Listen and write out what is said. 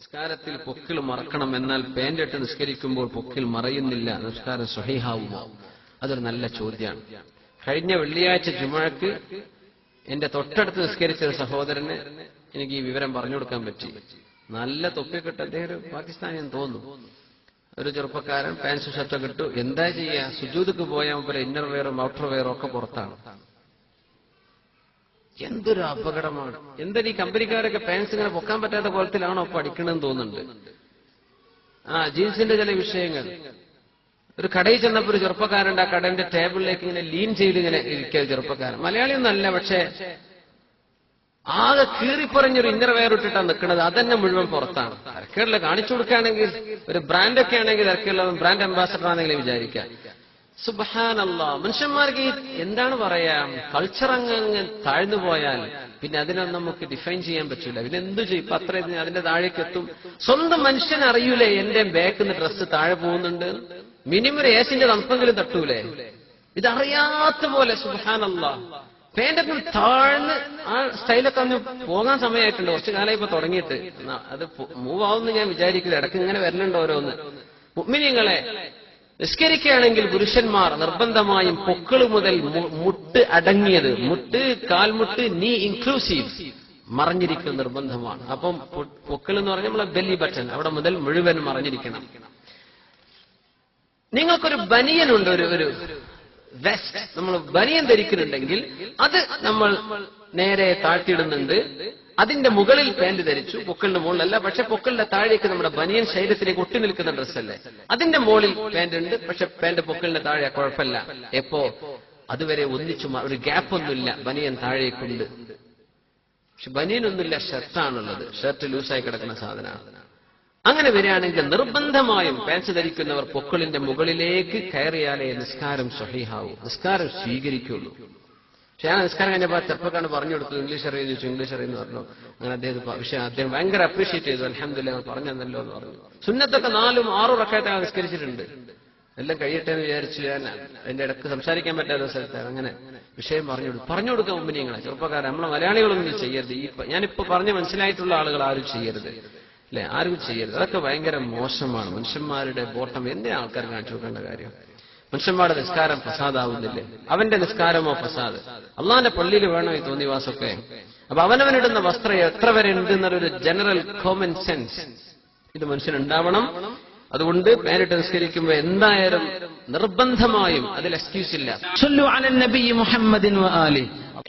നിസ്കാരത്തിൽ പൊക്കിൽ മറക്കണം എന്നാൽ പാന്റ് നിസ്കരിക്കുമ്പോൾ പൊക്കിൽ മറയുന്നില്ല. നിസ്കാരം സ്വഹീഹാവുമോ? അതൊരു നല്ല ചോദ്യമാണ്. കഴിഞ്ഞ വെള്ളിയാഴ്ച ജുമഴക്ക് എന്റെ തൊട്ടടുത്ത് നിസ്കരിച്ച ഒരു സഹോദരന് എനിക്ക് ഈ വിവരം പറഞ്ഞു കൊടുക്കാൻ പറ്റി. നല്ല തൊപ്പിയൊക്കെ അദ്ദേഹം ഒരു പാകിസ്ഥാനിയൻ തോന്നുന്നു. ഒരു ചെറുപ്പക്കാരൻ പാൻസ് ഷർട്ടൊക്കെ ഇട്ടു. എന്താ ചെയ്യുക സുജൂദക്ക് പോയാൽ പോലെ ഇന്നർ വെയറും ഔട്ടർ വെയറും ഒക്കെ പുറത്താണ്. എന്തൊരു അപകടമാണ്. എന്താ ഈ കമ്പനിക്കാരൊക്കെ പാൻസ് ഇങ്ങനെ പൊക്കാൻ പറ്റാത്ത കോലത്തിലാണോ ഇപ്പൊ അടിക്കണമെന്ന് തോന്നുന്നുണ്ട്? ആ ജീൻസിന്റെ ചില വിഷയങ്ങൾ. ഒരു കടയിൽ ചെന്നപ്പോ ഒരു ചെറുപ്പക്കാരുണ്ട് ആ കടന്റെ ടേബിളിലേക്ക് ഇങ്ങനെ ലീൻ ചെയ്ത് ഇങ്ങനെ ഇരിക്കുക ചെറുപ്പക്കാരൻ. മലയാളി ഒന്നല്ല പക്ഷേ ആകെ കീറിപ്പറഞ്ഞൊരു ഇന്നർ വെയർ ഇട്ടിട്ടാണ് നിൽക്കുന്നത് അതന്നെ മുഴുവൻ പുറത്താണ്. തിരക്കുകളിൽ കാണിച്ചു കൊടുക്കുകയാണെങ്കിൽ ഒരു ബ്രാൻഡൊക്കെ ആണെങ്കിൽ തിരക്കുള്ള ബ്രാൻഡ് അംബാസഡർ ആണെങ്കിലും വിചാരിക്കാം സുബഹാനല്ല. മനുഷ്യന്മാർക്ക് എന്താണ് പറയാം? കൾച്ചർ അങ്ങ് താഴ്ന്നു പോയാൽ പിന്നെ അതിനൊന്നും നമുക്ക് ഡിഫൈൻ ചെയ്യാൻ പറ്റൂല. പിന്നെ എന്ത് ചെയ്യും? ഇപ്പൊ അത്ര അതിന്റെ താഴേക്ക് എത്തും. സ്വന്തം മനുഷ്യൻ അറിയൂലേ എന്റെ ബാക്കിന്ന് ഡ്രസ് താഴെ പോകുന്നുണ്ട്? മിനിമം ഒരു ഏസിന്റെ തണുപ്പെങ്കിലും തട്ടൂലേ? ഇതറിയാത്ത പോലെ സുബഹാനല്ല. പേന്റൊക്കെ താഴ്ന്ന് ആ സ്റ്റൈലൊക്കെ ഒന്ന് പോകാൻ സമയമായിട്ടുണ്ട്. കുറച്ച് കാലം ഇപ്പൊ തുടങ്ങിയിട്ട്. അത് മൂവ് ആവുമെന്ന് ഞാൻ വിചാരിക്കില്ല. ഇടയ്ക്ക് ഇങ്ങനെ വരണുണ്ട് ഓരോന്ന്. മുഗ്മിനിങ്ങളെ നിസ്കരിക്കുകയാണെങ്കിൽ പുരുഷന്മാർ നിർബന്ധമായും പൊക്കിൾ മുതൽ മുട്ട് അടങ്ങിയത് മുട്ട് കാൽമുട്ട് നീ ഇൻക്ലൂസീവ് മറിഞ്ഞിരിക്കുന്ന നിർബന്ധമാണ്. അപ്പം പൊക്കിൾ എന്ന് പറഞ്ഞാൽ നമ്മളെ ബെല്ലി ബട്ടൺ അവിടെ മുതൽ മുഴുവൻ മറിഞ്ഞിരിക്കണം. നിങ്ങൾക്കൊരു ബനിയനുണ്ട് ഒരു ഒരു വെസ്റ്റ് നമ്മൾ ബനിയൻ ധരിക്കുന്നുണ്ടെങ്കിൽ അത് നമ്മൾ നേരെ താഴ്ത്തിയിടുന്നുണ്ട്. അതിന്റെ മുകളിൽ പാന്റ് ധരിച്ചു പൊക്കലിന്റെ മുകളിലല്ല പക്ഷെ പൊക്കലിന്റെ താഴേക്ക് നമ്മുടെ ബനിയൻ ശരീരത്തിലേക്ക് ഒട്ടി നിൽക്കുന്ന ഡ്രസ്സല്ലേ? അതിന്റെ മുകളിൽ പാന്റ് ഉണ്ട് പക്ഷെ പാന്റ് പൊക്കലിന്റെ താഴെ കുഴപ്പമില്ല. എപ്പോ? അതുവരെ ഒന്നിച്ചു ഒരു ഗ്യാപ്പ് ഒന്നുമില്ല ബനിയൻ താഴേക്കുണ്ട്. പക്ഷെ ബനിയനൊന്നുമില്ല ഷർട്ടാണുള്ളത്. ഷർട്ട് ലൂസായി കിടക്കുന്ന സാധനമാണ്. അങ്ങനെ വരികയാണെങ്കിൽ നിർബന്ധമായും പാൻസ് ധരിക്കുന്നവർ പൊക്കളിന്റെ മുകളിലേക്ക് കയറിയാലേ നിസ്കാരം സ്വഹീഹാവൂ. നിസ്കാരം സ്വീകരിക്കുള്ളൂ. പക്ഷെ ഞാൻ നിസ്കാരം കഴിഞ്ഞപ്പോൾ തെപ്പൊക്കെയാണ് പറഞ്ഞു കൊടുത്തു. ഇംഗ്ലീഷ് അറിയുന്നു ചോദിച്ചു ഇംഗ്ലീഷ് അറിയുന്നു പറഞ്ഞു. അങ്ങനെ അദ്ദേഹം പക്ഷെ അദ്ദേഹം ഭയങ്കര അപ്രീഷിയേറ്റ് ചെയ്തു. അലഹമില്ല പറഞ്ഞു തന്നല്ലോ എന്ന് പറഞ്ഞു. സുന്നത്തൊക്കെ നാലും ആറും റക്കായിട്ട് നിസ്കരിച്ചിട്ടുണ്ട്. എല്ലാം കഴിയട്ടെ എന്ന് വിചാരിച്ചു ഞാൻ എന്റെ ഇടയ്ക്ക് സംസാരിക്കാൻ പറ്റാത്ത സ്ഥലത്താണ് അങ്ങനെ വിഷയം പറഞ്ഞു കൊടുക്കും പറഞ്ഞു കൊടുക്കാൻ മുമ്പ് നിങ്ങളെ ചെറുപ്പക്കാരെ നമ്മളെ മലയാളികളൊന്നും ചെയ്യരുത്. ഈ ഞാനിപ്പോ പറഞ്ഞ് മനസ്സിലായിട്ടുള്ള ആളുകൾ ആരും ചെയ്യരുത്. അല്ലെ? ആരും ചെയ്യരുത്. അതൊക്കെ ഭയങ്കര മോശമാണ്. മനുഷ്യന്മാരുടെ ബോട്ടം. എന്തിനാ ആൾക്കാർ കാണിച്ചു കൊടുക്കേണ്ട കാര്യം. മനുഷ്യന്മാരുടെ നിസ്കാരം പ്രസാദാവുന്നില്ലേ അവന്റെ നിസ്കാരമോ പ്രസാദ് അള്ളാന്റെ പള്ളിയിൽ വേണോ ഈ തോന്നിവാസൊക്കെ അപ്പൊ അവനവനിടുന്ന വസ്ത്രം എത്ര വരെ ഉണ്ട് എന്നൊരു ജനറൽ കോമൺ സെൻസ് ഇത് മനുഷ്യൻ ഉണ്ടാവണം അതുകൊണ്ട് പേരിട്ട് നിസ്കരിക്കുമ്പോ എന്തായാലും നിർബന്ധമായും അതിൽ എക്സ്ക്യൂസ് ഇല്ല.